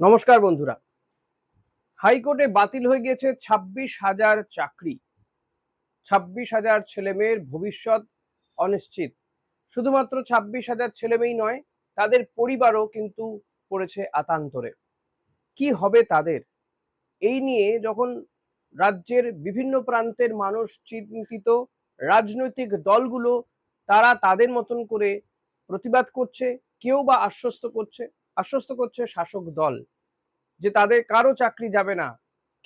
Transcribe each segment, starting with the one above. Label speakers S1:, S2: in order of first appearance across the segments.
S1: নমস্কার বন্ধুরা। হাইকোর্টে বাতিল হয়ে গিয়েছে ছাব্বিশ হাজার চাকরি। ছাব্বিশ হাজার ছেলেমেয়ের ভবিষ্যৎ অনিশ্চিত। শুধুমাত্র ছাব্বিশ হাজার ছেলেমেয়েই নয়, তাদের পরিবারও কিন্তু পড়েছে আতান্তরে। কি হবে তাদের? এই নিয়ে যখন রাজ্যের বিভিন্ন প্রান্তের মানুষ চিন্তিত, রাজনৈতিক দলগুলো, তারা তাদের মতন করে প্রতিবাদ করছে, কেউ বা আশ্বস্ত করছে আশ্বস্ত করছে শাসক দল যে তাদের কারও চাকরি যাবে না।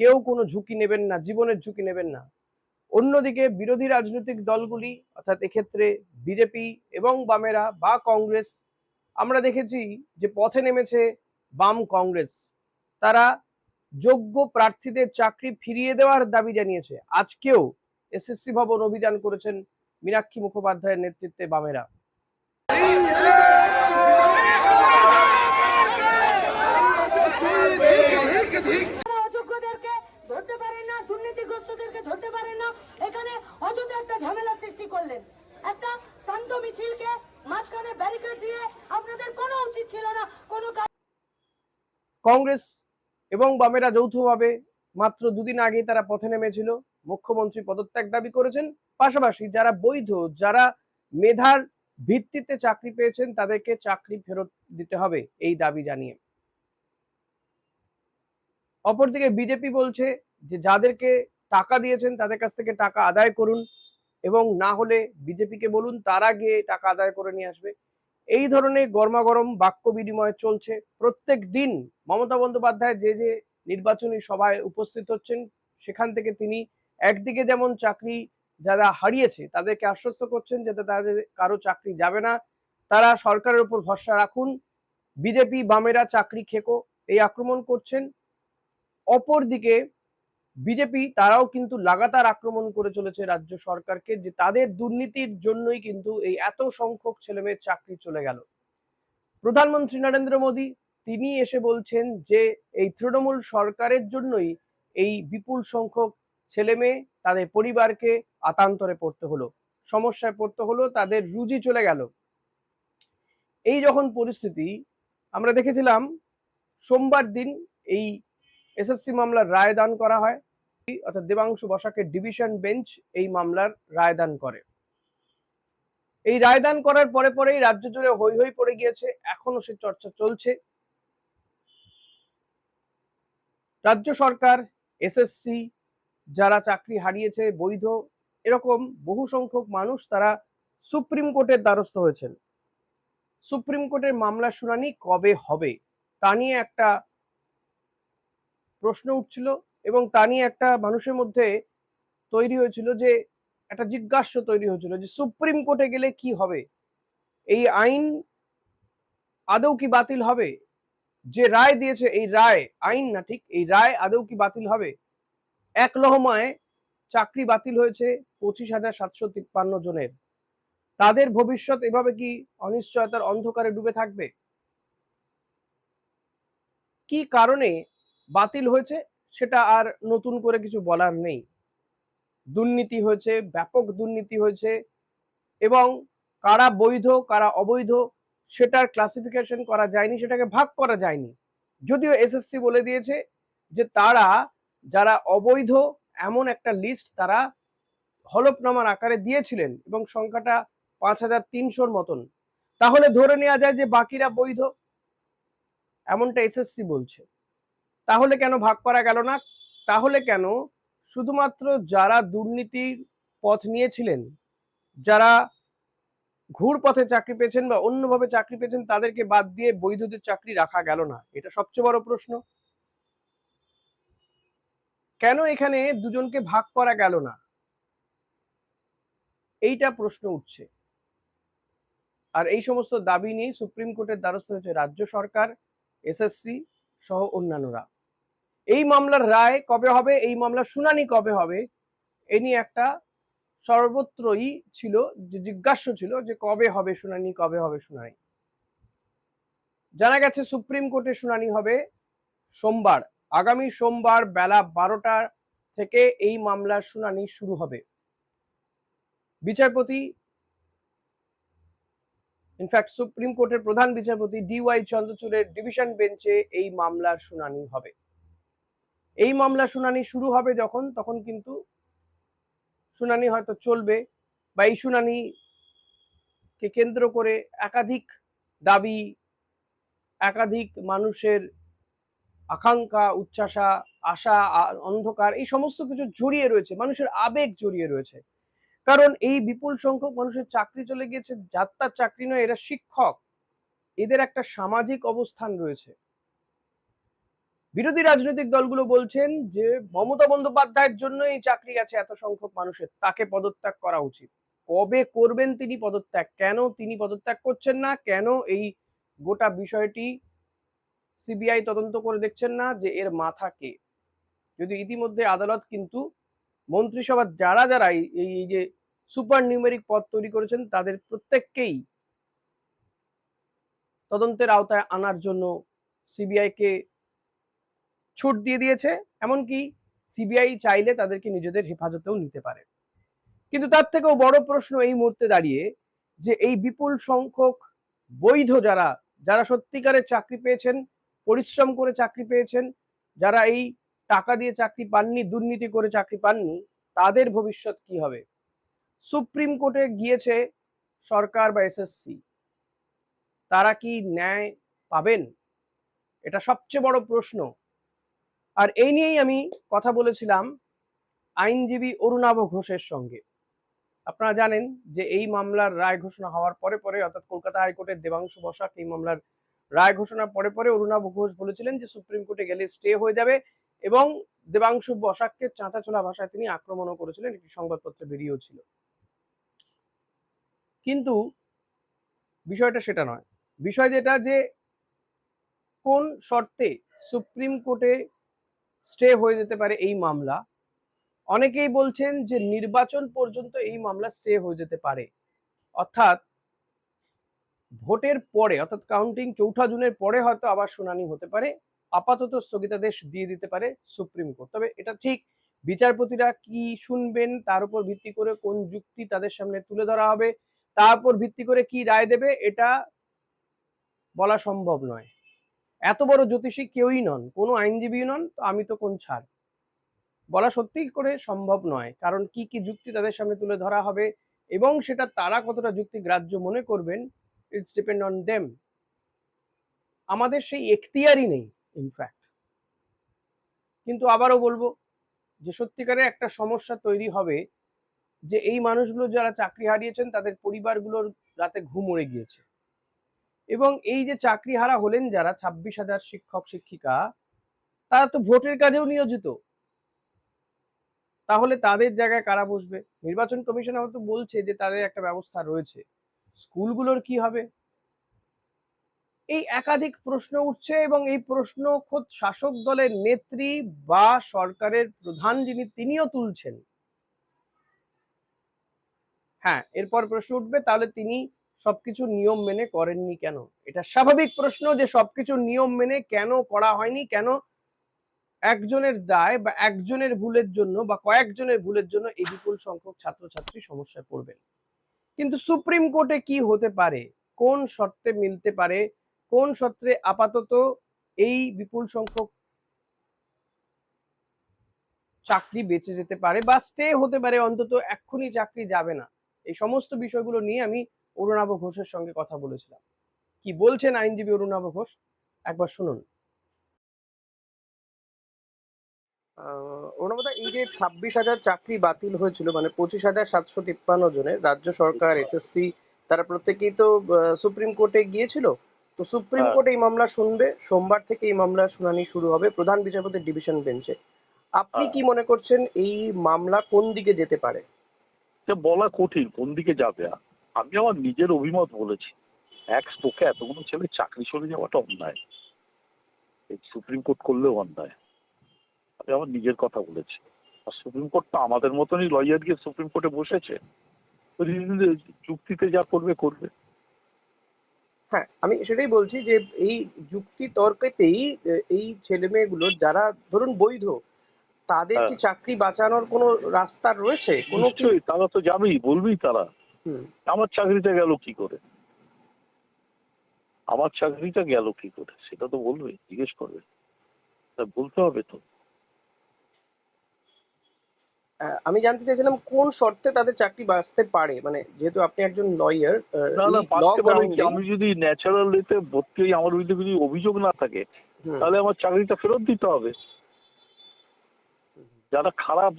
S1: কেউ কোনো ঝুঁকি নেবেন না, জীবনের ঝুঁকি নেবেন না। অন্যদিকে বিরোধী রাজনৈতিক দলগুলি, অর্থাৎ এক্ষেত্রে বিজেপি এবং বামেরা বা কংগ্রেস, আমরা দেখেছি যে পথে নেমেছে বাম কংগ্রেস। তারা যোগ্য প্রার্থীদের চাকরি ফিরিয়ে দেওয়ার দাবি জানিয়েছে। আজকেও এসএসসি ভবন অভিযান করেছেন মীনাক্ষী মুখোপাধ্যায়ের নেতৃত্বে বামেরা
S2: আপনারা অযোগ্যদেরকে ধরতে পারেন না দুর্নীতিগ্রস্তদেরকে ধরতে পারেন না। এখানে অযথা একটা ঝামেলা সৃষ্টি করলেন। একটা শান্ত মিছিলকে মাঝখানে ব্যারিকেড দিয়ে আপনাদের কোনো উচিত ছিল না, কোনো
S1: কংগ্রেস এবং বামেরা যৌথভাবে মাত্র দুদিন আগেই তারা পথে নেমেছিল। মুখ্যমন্ত্রী পদত্যাগ দাবি করেছেন। পাশাপাশি যারা বৈধ, যারা মেধার ভিত্তিতে চাকরি পেয়েছেন, তাদেরকে চাকরি ফেরত দিতে হবে এই দাবি জানিয়ে। অপরদিকে বিজেপি বলছে যে, যাদেরকে টাকা দিয়েছেন, তাদের কাছ থেকে টাকা আদায় করুন এবং না হলে বিজেপিকে বলুন তারা গিয়ে টাকা আদায় করে নিয়ে আসবে। এই ধরনের গরমাগরম বাক্য বিনিময় চলছে। প্রত্যেক দিন মমতা বন্দ্যোপাধ্যায় যে যে নির্বাচনী সভায় উপস্থিত হচ্ছেন, সেখান থেকে তিনি একদিকে যেমন চাকরি যারা হারিয়েছে, তাদেরকে আশ্বস্ত করছেন যাতে তাদের কারও চাকরি যাবে না। তারা সরকারের উপর ভরসা রাখুন। বিজেপি বামেরা চাকরি খেকো, এই আক্রমণ করছেন। অপরদিকে বিজেপি তারাও কিন্তু লাগাতার আক্রমণ করে চলেছে রাজ্য সরকারকে, যে তাদের দুর্নীতির জন্যই কিন্তু এই এত সংখ্যক ছেলেমেয়ের চাকরি চলে গেল। প্রধানমন্ত্রী নরেন্দ্র মোদী, তিনি এসে বলছেন যে এই তৃণমূল সরকারের জন্যই এই বিপুল সংখ্যক ছেলে মেয়ে তাদের পরিবারকে আতান্তরে পড়তে হলো, সমস্যায় পড়তে হলো, তাদের রুজি চলে গেল। এই যখন পরিস্থিতি, আমরা দেখেছিলাম, সোমবার দিন এই এসএসসি মামলার রায় দান করা হয়। অর্থাৎ দেবাংশু বসাকের ডিভিশন বেঞ্চ এই মামলার রায়দান করে। এই রায়দান করার পরে পরেই রাজ্য জুড়ে হই হই পড়ে গিয়েছে এখনও সে চর্চা চলছে। রাজ্য সরকার, এসএসসি যারা চাকরি হারিয়েছে, বৈধ, এরকম বহু সংখ্যক মানুষ তারা সুপ্রিম কোর্টের দ্বারস্থ হয়েছেন। সুপ্রিম কোর্টের মামলার শুনানি কবে হবে তা নিয়ে একটা প্রশ্ন উঠছিল। এবং তা নিয়ে একটা মানুষের মধ্যে তৈরি হয়েছিল যে, একটা জিজ্ঞাস্য তৈরি হয়েছিল যে, সুপ্রিম কোর্টে গেলে কি হবে? এই আইন আদৌ কি বাতিল হবে? যে রায় দিয়েছে এই রায়, আইন না ঠিক, এই রায় আদৌ কি বাতিল হবে? এক লহমায় চাকরি বাতিল হয়েছে পঁচিশ হাজার সাতশো তিপ্পান্ন জনের। তাদের ভবিষ্যৎ এভাবে কি অনিশ্চয়তার অন্ধকারে ডুবে থাকবে? কি কারণে বাতিল হয়েছে? সেটা আর নতুন করে কিছু বলার নেই। দুর্নীতি হয়েছে, ব্যাপক দুর্নীতি হয়েছে এবং কারা বৈধ, কারা অবৈধ সেটার ক্লাসিফিকেশন করা যায়নি, সেটাকে ভাগ করা যায়নি। যদিও এসএসসি বলে দিয়েছে যে তারা, যারা অবৈধ, এমন একটা লিস্ট তারা হলফনামার আকারে দিয়েছিলেন এবং সংখ্যাটা পাঁচ হাজার তিনশোর মতন। তাহলে ধরে নেওয়া যায় যে বাকিরা বৈধ, এমনটা এসএসসি বলছে। তাহলে কেন ভাগ করা গেল না? তাহলে কেন শুধুমাত্র যারা দুর্নীতির পথ নিয়েছিলেন, যারা ঘুর পথে চাকরি পেয়েছেন বা অন্যভাবে চাকরি পেয়েছেন, তাদেরকে বাদ দিয়ে বৈধদের চাকরি রাখা গেল না? এটা সবচেয়ে বড় প্রশ্ন। কেন এখানে দুজনকে ভাগ করা গেল না? এইটা প্রশ্ন উঠছে। আর এই সমস্ত দাবি নিয়ে সুপ্রিম কোর্টের দ্বারস্থ হয়েছে রাজ্য সরকার, এসএসসি সহ অন্যান্যরা। এই মামলার রায় কবে হবে, এই মামলার শুনানি কবে হবে, এ নিয়ে একটা সর্বত্রই ছিল, যে জিজ্ঞাস্য ছিল যে কবে হবে শুনানি, কবে হবে শুনানি। জানা গেছে সুপ্রিম কোর্টে শুনানি হবে সোমবার, আগামী সোমবার বেলা বারোটা থেকে এই মামলার শুনানি শুরু হবে। বিচারপতি, ইনফ্যাক্ট সুপ্রিম কোর্টের প্রধান বিচারপতি ডি ডিওয়াই চন্দ্রচূড়ের ডিভিশন বেঞ্চে এই মামলার শুনানি হবে। এই মামলা শুনানি শুরু হবে যখন, তখন কিন্তু শুনানি হয়তো চলবে বা এই শুনানি কে কেন্দ্র করে একাধিক দাবি, একাধিক মানুষের আকাঙ্ক্ষা উচ্চাসা আশা অন্ধকার এই সমস্ত কিছু জড়িয়ে রয়েছে, মানুষের আবেগ জড়িয়ে রয়েছে। কারণ এই বিপুল সংখ্যক মানুষের চাকরি চলে গিয়েছে, যাত্রার চাকরি নয়, এরা শিক্ষক। এদের একটা সামাজিক অবস্থান রয়েছে। বিরোধী রাজনৈতিক দলগুলো বলছেন যে মমতা বন্দ্যোপাধ্যায়ের জন্য এই চাকরি আছে এত সংখ্যক মানুষের। তাকে পদত্যাগ করা উচিত। কবে করবেন তিনি পদত্যাগ? কেন তিনি পদত্যাগ করছেন না? কেন এই গোটা বিষয়টি সিবিআই তদন্ত করে দেখছেন না যে এর মাথা কে? যদি ইতিমধ্যে আদালত কিন্তু মন্ত্রিসভার যারা যারা এই- যে সুপার নিউমেরিক পদ তৈরি করেছেন, তাদের প্রত্যেককেই তদন্তের আওতায় আনার জন্য সিবিআই কে ছুট দিয়ে দিয়েছে, এমনকি সিবিআই চাইলে তাদেরকে নিজেদের হেফাজতেও নিতে পারে। কিন্তু তার থেকেও বড় প্রশ্ন এই মুহূর্তে দাঁড়িয়ে যে এই বিপুল সংখ্যক বৈধ যারা যারা সত্যিকারের চাকরি পেয়েছেন, পরিশ্রম করে চাকরি পেয়েছেন, যারা এই টাকা দিয়ে চাকরি পাননি, দুর্নীতি করে চাকরি পাননি, তাদের ভবিষ্যৎ কি হবে? সুপ্রিম কোর্টে গিয়েছে সরকার বা এসএসসি তারা কি ন্যায় পাবেন? এটা সবচেয়ে বড় প্রশ্ন। আর এই নিয়েই আমি কথা বলেছিলাম আইনজীবী অরুণাভ ঘোষের সঙ্গে। আপনারা জানেন যে এই মামলার রায় ঘোষণা হওয়ার পরে পরে, অর্থাৎ কলকাতা হাইকোর্টের দেবাংশু বসাক এই মামলার রায় ঘোষণার পরে পরে অরুণাভ ঘোষ বলেছিলেন যে সুপ্রিম কোর্টে গেলে স্টে হয়ে যাবে এবং দেবাংশু বসাককে চাঁচাচোলা ভাষায় তিনি আক্রমণও করেছিলেন, একটি সংবাদপত্রে বেরিয়েও ছিল। কিন্তু বিষয়টা সেটা নয়। বিষয় যেটা যে কোন শর্তে সুপ্রিম কোর্টে স্টে হয়ে যেতে পারে এই মামলা। অনেকেই বলছেন যে নির্বাচন পর্যন্ত এই মামলা স্টে হয়ে যেতে পারে। অর্থাৎ ভোটের পরে, অর্থাৎ কাউন্টিং চৌঠা জুনের পরে হয়তো আবার শুনানি হতে পারে, আপাতত স্থগিতাদেশ দিয়ে দিতে পারে সুপ্রিম কোর্ট। তবে এটা ঠিক, বিচারপতিরা কি শুনবেন, তার উপর ভিত্তি করে কোন যুক্তি তাদের সামনে তুলে ধরা হবে, তার উপর ভিত্তি করে কি রায় দেবে, এটা বলা সম্ভব নয়। এত বড় জ্যোতিষী কেউই নন, কোনো আইনজীবী নন, তো আমি তো কোন ছাড়? বলা সত্যি করে সম্ভব নয়, কারণ কি কি যুক্তি তাদের সামনে তুলে ধরা হবে এবং সেটা তারা কতটা যুক্তি গ্রাহ্য মনে করবেন ইটস ডিপেন্ড অন দেম আমাদের সেই এখতিয়ারই নেই ইনফ্যাক্ট কিন্তু আবারও বলব যে সত্যিকারে একটা সমস্যা তৈরি হবে যে এই মানুষগুলো যারা চাকরি হারিয়েছেন, তাদের পরিবারগুলোর রাতে ঘুম উড়ে গিয়েছে। এবং এই যে চাকরি হারা হলেন যারা ছাব্বিশ হাজার শিক্ষক, শিক্ষিকা, তারা তো ভোটের কাজেও নিয়োজিত। তাহলে তাদের জায়গায় কারা বসবে? নির্বাচন কমিশন হয়তো বলছে যে তাদের একটা ব্যবস্থা রয়েছে। স্কুলগুলোর কি হবে? এই একাধিক প্রশ্ন উঠছে এবং এই প্রশ্ন খোদ শাসক দলের নেত্রী বা সরকারের প্রধান যিনি, তিনিও তুলছেন। হ্যাঁ এরপর প্রশ্ন উঠবে, তাহলে তিনি সবকিছু নিয়ম মেনে করেননি কেন? এটা স্বাভাবিক প্রশ্ন যে সবকিছু নিয়ম মেনে কেন করা হয়নি? কেন একজনের দায় বা একজনের ভুলের জন্য বা কয়েকজনের ভুলের জন্য এই বিপুল সংখ্যক ছাত্রছাত্রী সমস্যায় পড়বেন। কিন্তু সুপ্রিম কোর্টে কি হতে পারে? কোন শর্তে মিলতে পারে? কোন শর্তে আপাতত এই বিপুল সংখ্যক চাকরি বেঁচে যেতে পারে বা স্টে হতে পারে? অন্তত এক্ষুনি চাকরি যাবে না। এই সমস্ত বিষয়গুলো নিয়ে আমি অরুণাভ ঘোষের সঙ্গে কথা বলেছিলাম। কি বলছেন আইনজীবী অরুণাভ ঘোষ? একবার শুনুন। অরুণাভদা এই যে ছাব্বিশ হাজার চাকরি বাতিল হয়েছিল মানে পঁচিশ হাজার সাতশো তিপ্পান্ন জনের রাজ্য সরকার এসএসসি তারা প্রত্যেকেই তো সুপ্রিম কোর্টে গিয়েছিল। তো সুপ্রিম
S3: হ্যাঁ।
S1: কোর্ট এই মামলা শুনবে সোমবার থেকে এই মামলার শুনানি শুরু হবে প্রধান বিচারপতির ডিভিশন বেঞ্চে। আপনি
S3: হ্যাঁ।
S1: কি মনে করছেন এই মামলা কোন দিকে যেতে পারে?
S3: বলা কঠিন কোন দিকে যাবে আমি আমার নিজের অভিমত বলেছি। এক স্টোকে এতগুলো ছেলে চাকরি চলে যাওয়াটা অন্যায়। এই সুপ্রিম কোর্ট করলেও অন্যায়। আমি আমার নিজের কথা বলেছি। আর সুপ্রিম কোর্ট তো আমাদের মতনই লয়ার গিয়ে সুপ্রিম কোর্টে বসেছে। যুক্তিতে যা করবে করবে।
S1: হ্যাঁ আমি সেটাই বলছি যে এই যুক্তি তর্কেতেই এই ছেলে মেয়েগুলো যারা ধরুন বৈধ তাদের কি
S3: হ্যাঁ।
S1: চাকরি বাঁচানোর কোনো রাস্তা রয়েছে? কোনো
S3: তারা তো যাবেই বলবেই তারা। আমার চাকরিটা গেল কি করে? আমার চাকরিটা গেল কি করে? সেটা তো বলবে জিজ্ঞেস করবে। তা বলতে হবে তো।
S1: আমি জানতে চাইছিলাম কোন শর্তে তাদের চাকরি বাঁচতে পারে? মানে যেহেতু আপনি একজন লয়ার
S3: আমি যদি ন্যাচারাল এতে ভর্তি হই আমার বিরুদ্ধে যদি অভিযোগ না থাকে তাহলে আমার চাকরিটা ফেরত দিতে হবে। যারা খারাপ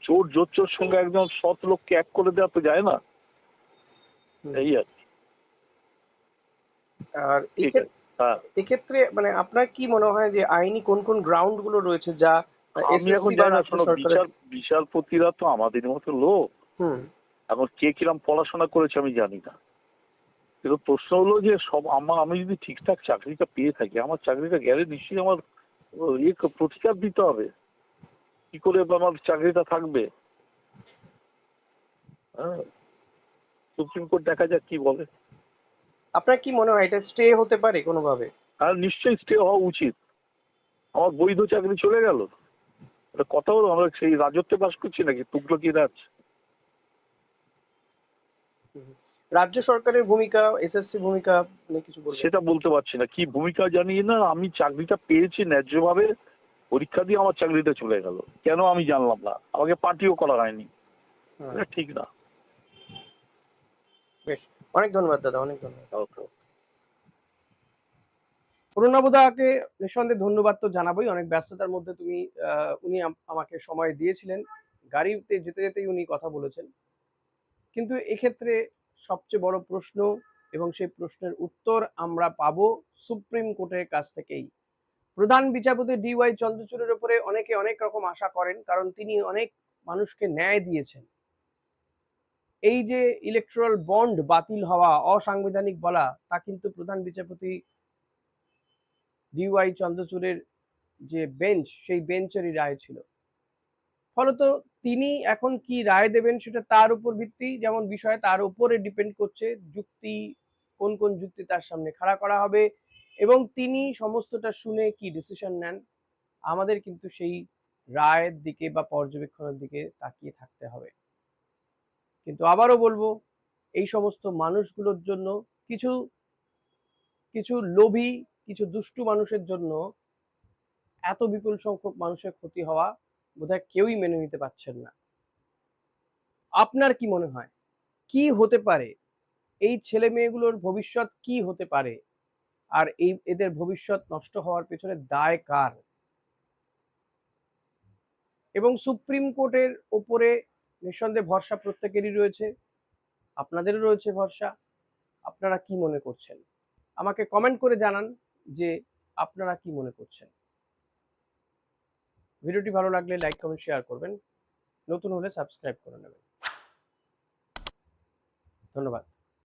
S3: চোর জোচ্চোর সঙ্গে একদম সৎ লোককে এক করে দেওয়া তো যায় না। এই আর
S1: আর এক্ষেত্রে মানে আপনার কি মনে হয় যে আইনি কোন কোন গ্রাউন্ডগুলো রয়েছে যা
S3: আমি এখন জানি না শোনো বিচারপতিরা তো আমাদের মতো লোক। এখন কে কিরম পড়াশোনা করেছে আমি জানি না। কিন্তু প্রশ্ন হলো যে সব আমার আমি যদি ঠিকঠাক চাকরিটা পেয়ে থাকি আমার চাকরিটা গেলে নিশ্চয়ই আমার ইয়ে প্রতিকার দিতে হবে। কি করে আমার চাকরিটা থাকবে? হ্যাঁ। সুপ্রিম কোর্ট দেখা যাক কি বলে।
S1: আপনার কি মনে হয় এটা স্টে হতে পারে কোনোভাবে?
S3: আর নিশ্চয়ই স্টে হওয়া উচিত। আমার বৈধ চাকরি চলে গেল। এটা কথা হলো আমরা সেই রাজত্বে বাস করছি নাকি? তুগলো কি রাজ।
S1: রাজ্য সরকারের ভূমিকা এসএসসি ভূমিকা নিয়ে কিছু বলবেন?
S3: সেটা বলতে পারছি না। কি ভূমিকা জানি না আমি চাকরিটা পেয়েছি ন্যায্যভাবে পরীক্ষা দিয়ে আমার চাকরিটা চলে গেল। কেন আমি জানলাম না? আমাকে পার্টিও করা হয়নি।
S1: হ্যাঁ,
S3: ঠিক না।
S1: অনেক ধন্যবাদ দাদা অনেক ধন্যবাদ।
S3: ওকে
S1: প্রণবদাকে নিঃসন্দেহে ধন্যবাদ তো জানাবোই অনেক ব্যস্ততার মধ্যে তুমি উনি আম- আমাকে সময় দিয়েছিলেন। গাড়িতে যেতে যেতেই উনি কথা বলেছেন। কিন্তু এক্ষেত্রে সবচেয়ে বড় প্রশ্ন এবং সেই প্রশ্নের উত্তর আমরা পাবো সুপ্রিম কোর্টের কাছ থেকেই। প্রধান বিচারপতি ডি ডিওয়াই চন্দ্রচূড়ের উপরে অনেকে অনেক রকম আশা করেন কারণ তিনি অনেক মানুষকে ন্যায় দিয়েছেন। এই যে ইলেকট্রাল বন্ড বাতিল হওয়া, অসাংবিধানিক বলা, তা কিন্তু প্রধান বিচারপতি ডিওয়াই চন্দ্রচূড়ের যে বেঞ্চ সেই বেঞ্চেরই রায় ছিল। ফলত তিনি এখন কি রায় দেবেন সেটা তার উপর ভিত্তি, যেমন বিষয় তার উপরে ডিপেন্ড করছে যুক্তি, কোন কোন যুক্তি তার সামনে খাড়া করা হবে, এবং তিনি সমস্তটা শুনে কি ডিসিশন নেন, আমাদের কিন্তু সেই রায়ের দিকে বা পর্যবেক্ষণের দিকে তাকিয়ে থাকতে হবে। কিন্তু আবারও বলব, এই সমস্ত মানুষগুলোর জন্য কিছু কিছু লোভী, কিছু দুষ্টু মানুষের জন্য এত বিপুল সংখ্যক মানুষের ক্ষতি হওয়া বোধহয় কেউই মেনে নিতে পারছেন না। আপনার কি মনে হয়? কি হতে পারে? এই ছেলে মেয়েগুলোর ভবিষ্যৎ কি হতে পারে? আর এই, এদের ভবিষ্যৎ নষ্ট হওয়ার পেছনে দায় কার? এবং সুপ্রিম কোর্টের ওপরে নিঃসন্দেহে ভরসা প্রত্যেকেরই রয়েছে। আপনাদেরও রয়েছে ভরসা। আপনারা কি মনে করছেন? আমাকে কমেন্ট করে জানান যে আপনারা কি মনে করছেন। ভিডিওটি ভালো লাগলে লাইক কমেন্ট শেয়ার করবেন। নতুন হলে সাবস্ক্রাইব করে নেবেন। ধন্যবাদ।